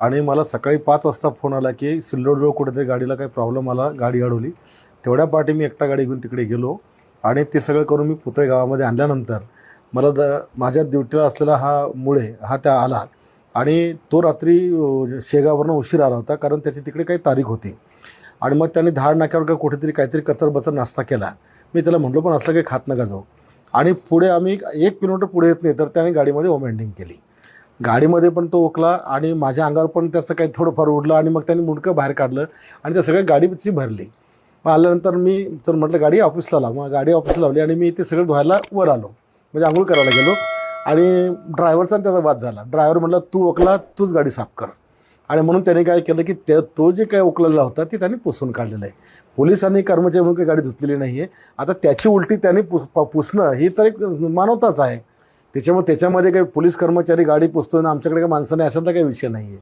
आणि मला सकाळी पाच वाजता फोन आला की सिल्लोडजवळ कुठेतरी गाडीला काही प्रॉब्लेम आला गाडी अडवली. तेवढ्या पाठी मी एकटा गाडी घेऊन तिकडे गेलो आणि ते सगळं करून मी पुतळे गावामध्ये आणल्यानंतर मला द माझ्या ड्युटीला असलेला हा मुळे हा त्या आला आणि तो रात्री शेगावरनं उशीर आला होता कारण त्याची तिकडे काही तारीख होती. आणि मग त्याने धाड नाक्यावर का कुठेतरी काहीतरी कचर बचर नाश्ता केला. मी त्याला म्हटलो पण असलं काही खात नका जाऊ. आणि पुढे आम्ही एक किलोमीटर पुढे येत नाही तर त्याने गाडीमध्ये ओमेंडिंग केली. गाडीमध्ये पण तो ओकला आणि माझ्या अंगावर पण त्याचं काही थोडंफार उडलं आणि मग त्यांनी मुंडकं बाहेर काढलं आणि त्या सगळ्या गाडीची भरली. मग आल्यानंतर मी तर म्हटलं गाडी ऑफिसला लाव. मग गाडी ऑफिसला लावली आणि मी ते सगळं धुवायला वर आलो. म्हणजे आंघोळ करायला गेलो आणि ड्रायव्हरचा आणि त्याचा वाद झाला. ड्रायव्हर म्हटलं तू ओकला तूच गाडी साफ कर. आणि म्हणून त्याने काय केलं की त्या तो जे काय उकलेला होता ते त्याने पुसून काढलेलं आहे. पोलिसांनी कर्मचारी म्हणून काही गाडी धुतलेली नाही आहे आता त्याची उलटी त्याने पुस प- पुसणं ही तर एक मानवताच आहे. त्याच्यामुळे त्याच्यामध्ये काही पोलीस कर्मचारी गाडी पुसतो ना आमच्याकडे काही माणसं नाही अशातला काही विषय नाही आहे